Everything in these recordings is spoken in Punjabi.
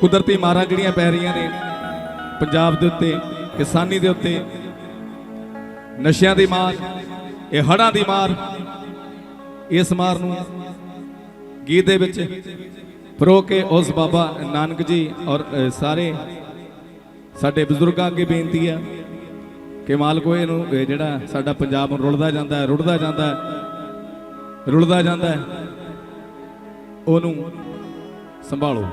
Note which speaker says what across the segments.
Speaker 1: ਕੁਦਰਤੀ ਮਾਰਾਂ ਜਿਹੜੀਆਂ ਪੈ ਰਹੀਆਂ ਨੇ, ਪੰਜਾਬ ਦੇ ਉੱਤੇ, ਕਿਸਾਨੀ ਦੇ ਉੱਤੇ, ਨਸ਼ਿਆਂ ਦੀ ਮਾਰ, ਇਹ ਹੜ੍ਹਾਂ ਦੀ ਮਾਰ, ਇਸ ਮਾਰ ਨੂੰ ਗੀਤ ਦੇ ਵਿੱਚ ਪਰੋ ਕੇ ਉਸ ਬਾਬਾ ਨਾਨਕ ਜੀ ਔਰ ਸਾਰੇ ਸਾਡੇ ਬਜ਼ੁਰਗਾਂ ਅੱਗੇ ਬੇਨਤੀ ਆ ਕਿ ਮਾਲਕੋ ਨੂੰ ਜਿਹੜਾ ਸਾਡਾ ਪੰਜਾਬ ਰੁਲਦਾ ਜਾਂਦਾ ਰੁੜਦਾ ਜਾਂਦਾ ਰੁਲਦਾ ਜਾਂਦਾ ਉਹਨੂੰ ਸੰਭਾਲੋ।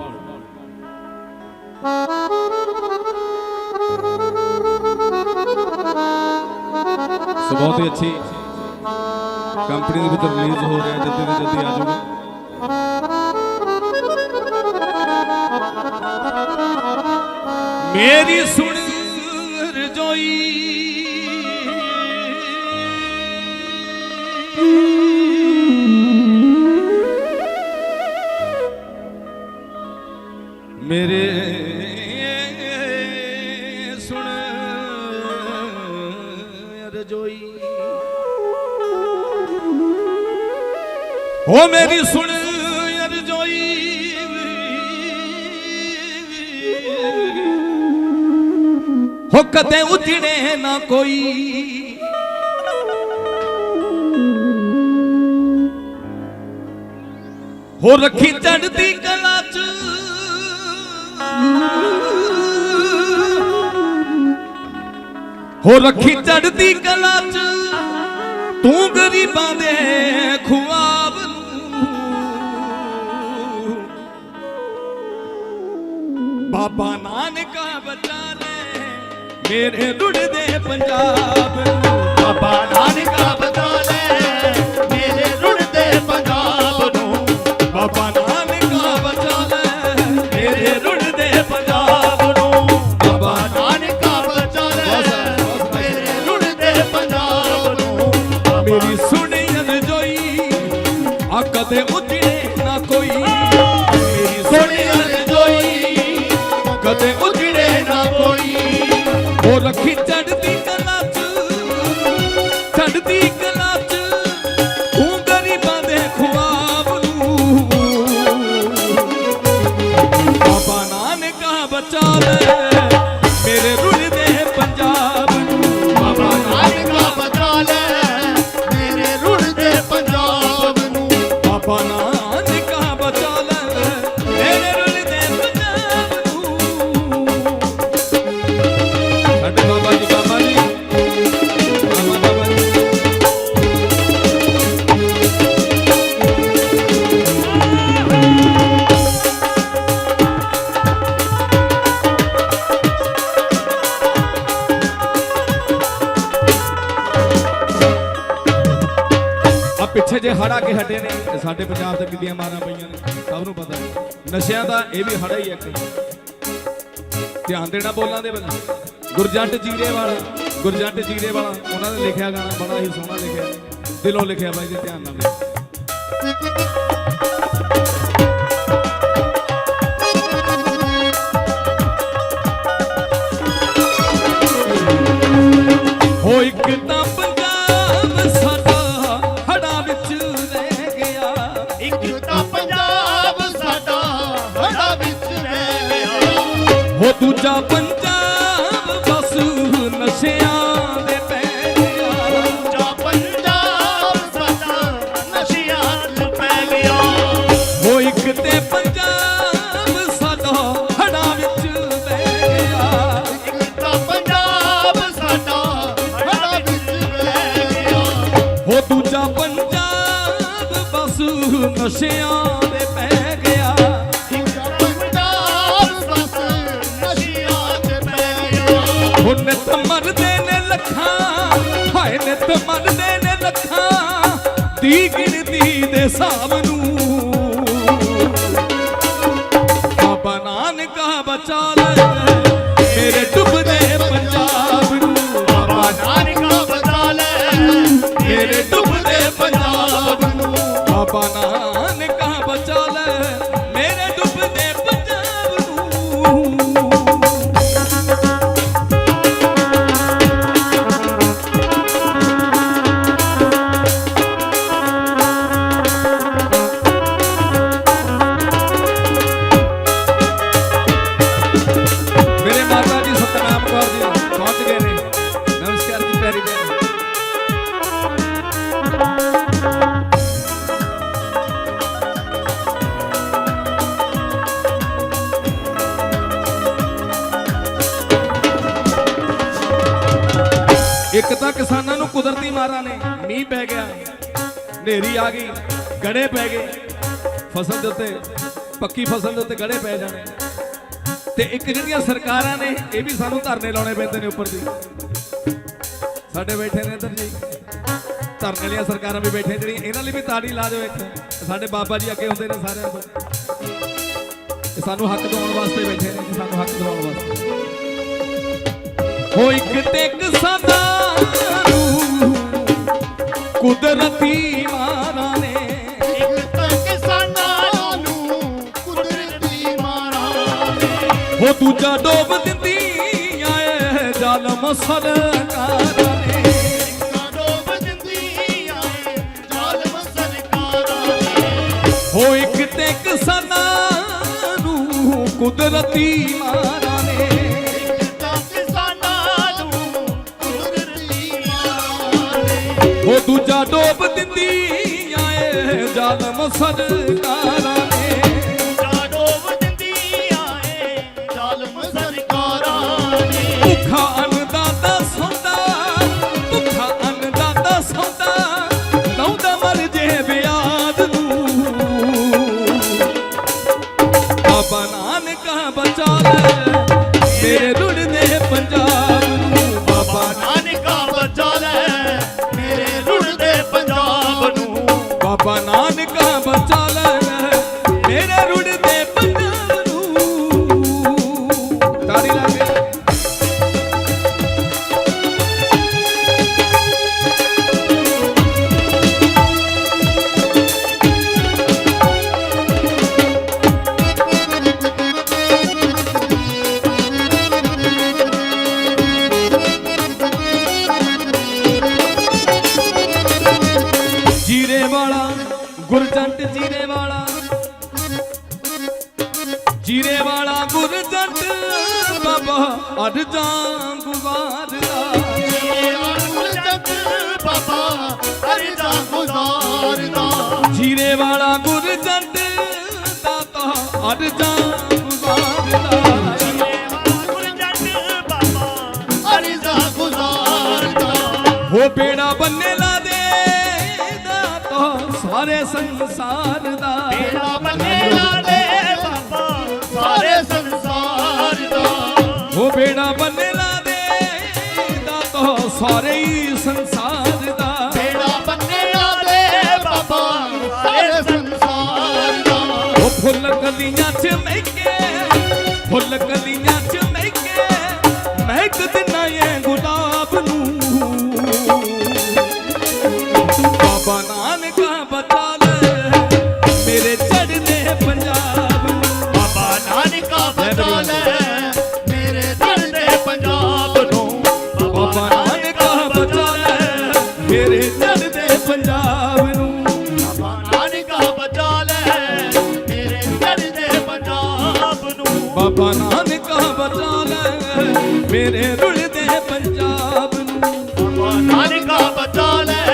Speaker 1: ਸੋ ਬਹੁਤ ਹੀ ਅੱਛੀ ਕੰਪਨੀ ਦੇ ਵਿੱਚ ਰਿਲੀਜ਼ ਹੋ ਰਿਹਾ ਜਲਦੀ ਤੋਂ ਜਲਦੀ ਆ ਜਾਊਗਾ ਮੇਰੀ ਸੁਣ ਰਜੋਈ। ਹੋ ਮੇਰੀ ਸੁਣ ਰਜੋਈ ਹੋ ਕਦੇ ਉਜੜੇ ਨਾ ਕੋਈ। ਹੋ ਰੱਖੀ ਚੜਦੀ ਕਲਾ ਚ। ਹੋ ਰੱਖੀ ਚੜਦੀ ਕਲਾ ਚ। ਤੂੰ ਗਰੀਬਾਂ ਦੇ ਖੁਆ ਬਾਬਾ ਨਾਨਕਾ ਬਚਾ ਲੈ ਮੇਰੇ ਰੁੜਦੇ ਪੰਜਾਬ। ਨੂੰ
Speaker 2: ਬਾਬਾ ਨਾਨਕਾ ਬਚਾ
Speaker 1: ਉਹ ਰੱਖੀ ਚੜਦੀ ਕਲਾ। ਹਟੇ ਨੇ ਸਾਡੇ ਪੰਜਾਬ ਤੇ ਕਿੰਨੀਆਂ ਮਾਰਾਂ ਪਈਆਂ ਨੇ, ਸਭ ਨੂੰ ਪਤਾ ਹੈ। ਨਸ਼ਿਆਂ ਦਾ ਇਹ ਵੀ ਹੜਾ ਹੀ ਇੱਕ। ਧਿਆਨ ਦੇਣਾ ਬੋਲਾਂ ਦੇ ਵੱਲ ਗੁਰਜੰਟ ਜੀਰੇ ਵਾਲਾ ਗੁਰਜੰਟ ਜੀਰੇ ਵਾਲਾ ਉਹਨਾਂ ਨੇ ਲਿਖਿਆ ਗਾਣਾ ਬੜਾ ਹੀ ਸੋਹਣਾ ਲਿਖਿਆ। ਦਿਲੋਂ ਲਿਖਿਆ ਬਾਈ ਜੀ, ਧਿਆਨ ਨਾਲ ਦੂਜਾ ਪੰਜਾਬ ਬਸ ਨਸ਼ਿਆਂ ਦੇ ਪੈ ਗਿਆ
Speaker 2: ਜਾ ਪੰਜਾਬ ਸਾਡਾ ਨਸ਼ਿਆਂ ਪੈ ਗਿਆ
Speaker 1: ਹੋ ਇੱਕ ਤੇ ਪੰਜਾਬ ਸਾਡਾ ਹੜਾ ਵਿੱਚ ਬਹਿ ਗਿਆ।
Speaker 2: ਇੱਕ ਤਾਂ ਪੰਜਾਬ ਸਾਡਾ ਹੜਾ ਵਿੱਚ ਰਹਿ ਗਿਆ।
Speaker 1: ਹੋ ਦੂਜਾ ਪੰਜਾਬ ਬਸ ਨਸ਼ਿਆਂ ਲੱਖਾਂ ਹਾਏ ਨਿਤ ਮਰਦੇ ਨੇ ਲੱਖਾਂ ਦੀ ਗਿਣਤੀ ਦੇ ਹਿਸਾਬ ਨੂੰ। ਬਾਬਾ ਨਾਨਕਾ ਬਚਾ ਲੈ, ਮੇਰੇ ਡੁੱਬਦੇ ਪੰਜਾਬ ਨੂੰ। ਬਾਬਾ
Speaker 2: ਨਾਨਕਾ ਬਚਾ ਲੈ,
Speaker 1: ਮੇਰੇ ਡੁੱਬਦੇ ਪੰਜਾਬ ਨੂੰ। ਬਾਬਾ ਇੱਕ ਤਾਂ ਕਿਸਾਨਾਂ ਨੂੰ ਕੁਦਰਤੀ ਮਾਰਾਂ ਨੇ, ਮੀਂਹ ਪੈ ਗਿਆ, ਹਨੇਰੀ ਆ ਗਈ, ਗੜੇ ਪੈ ਗਏ, ਫਸਲ ਦੇ ਉੱਤੇ, ਪੱਕੀ ਫਸਲ ਦੇ ਉੱਤੇ ਗੜੇ ਪੈ ਜਾਣੇ। ਤੇ ਇੱਕ ਜਿਹੜੀਆਂ ਸਰਕਾਰਾਂ ਨੇ, ਇਹ ਵੀ ਸਾਨੂੰ ਧਰਨੇ ਲਾਉਣੇ ਪੈਂਦੇ ਨੇ ਉੱਪਰ ਦੀ ਸਾਡੇ ਬੈਠੇ ਨੇ ਇੱਧਰ ਜੀ। ਧਰਨੇ ਵਾਲੀਆਂ ਸਰਕਾਰਾਂ ਵੀ ਬੈਠੇ ਜਿਹੜੀਆਂ ਇਹਨਾਂ ਲਈ ਵੀ ਤਾੜੀ ਲਾ ਦਿਓ ਇੱਥੇ। ਸਾਡੇ ਬਾਬਾ ਜੀ ਅੱਗੇ ਹੁੰਦੇ ਨੇ ਸਾਰਿਆਂ ਤੋਂ ਸਾਨੂੰ ਹੱਕ ਦਿਵਾਉਣ ਵਾਸਤੇ ਬੈਠੇ ਨੇ ਸਾਨੂੰ ਹੱਕ ਦਿਵਾਉਣ ਵਾਸਤੇ। ਹੋ ਇੱਕ ਤੇ ਕਿਸਾਨਾਂ ਨੂੰ ਕੁਦਰਤੀ ਮਾਰਾਂ ਨੇ।
Speaker 2: ਇੱਕ ਤਾਂ ਕਿਸਾਨਾਂ ਨੂੰ ਕੁਦਰਤੀ ਮਾਰਾਂ ਨੇ।
Speaker 1: ਹੋ ਦੂਜਾ ਡੋਬ ਦਿੰਦੀ ਆਏ ਜ਼ਾਲਮ ਸਰਕਾਰਾਂ ਨੇ। ਹੋ ਇੱਕ ਤੇ ਕਿਸਾਨਾਂ ਨੂੰ ਕੁਦਰਤੀ ਮਾਰਾਂ ਨੇ। ਉਹ ਦੂਜਾ ਡੋਬ ਦਿੰਦੀ ਆਏ ਜ਼ਾਲਮ ਸਰਕਾਰਾਂ ਨਾਨਕਾ ਬਾਬਾ ਅੜ ਗੁਜ਼ਾਰਦਾ
Speaker 2: ਜਗ ਬਾਬਾ ਹਰੀ ਗੁਜ਼ਾਰਦਾ
Speaker 1: ਜੀਰੇ ਵਾਲਾ ਗੁਰਜੰਟ ਦਾਤਾ ਅੜ ਗੁਜ਼ਾਰਦਾ
Speaker 2: ਬਾਬਾ ਹਰੀ ਦਾ ਗੁਜ਼ਾਰਦਾ
Speaker 1: ਹੋ ਬੇੜਾ ਬੰਨੇ ਲਾ ਦੇ ਦਾਤਾ ਸਾਰੇ ਸੰਸਾਰ ਦਾ।
Speaker 2: ਤੇਰਾ ਬੰਨੇ ਲਾ ਦੇ ਬਾਬਾ, ਸਾਰੇ
Speaker 1: ਉਹ ਬੇੜਾ ਬੰਨੇ ਲਾ ਦੇ ਦਾਤਾ ਸਾਰੇ ਹੀ ਸੰਸਾਰ ਦਾ।
Speaker 2: ਤੇਰਾ ਬੰਨੇ ਲਾ ਦੇ ਬਾਬਾ ਸਾਰੇ ਸੰਸਾਰ ਦਾ।
Speaker 1: ਉਹ ਫੁੱਲ ਕਲੀਆਂ ਚ ਮਹਿਕੇ ਬਾਬਾ ਨਾਨਕਾ ਬਚਾ ਲੈ ਮੇਰੇ ਰੁਲਦੇ ਪੰਜਾਬ ਨੂੰ।
Speaker 2: ਬਾਬਾ ਨਾਨਕਾ ਬਚਾ ਲੈ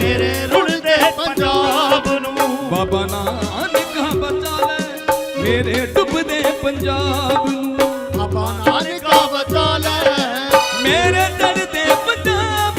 Speaker 2: ਮੇਰੇ
Speaker 1: ਰੁਲਦੇ ਪੰਜਾਬ ਨੂੰ।
Speaker 2: ਬਾਬਾ ਨਾਨਕਾ ਬਚਾ ਲੈ ਮੇਰੇ ਡੁੱਬਦੇ ਪੰਜਾਬ ਨੂੰ।
Speaker 1: ਬਾਬਾ ਨਾਨਕਾ ਬਚਾ ਲੈ ਮੇਰੇ ਡਰਦੇ ਪੰਜਾਬ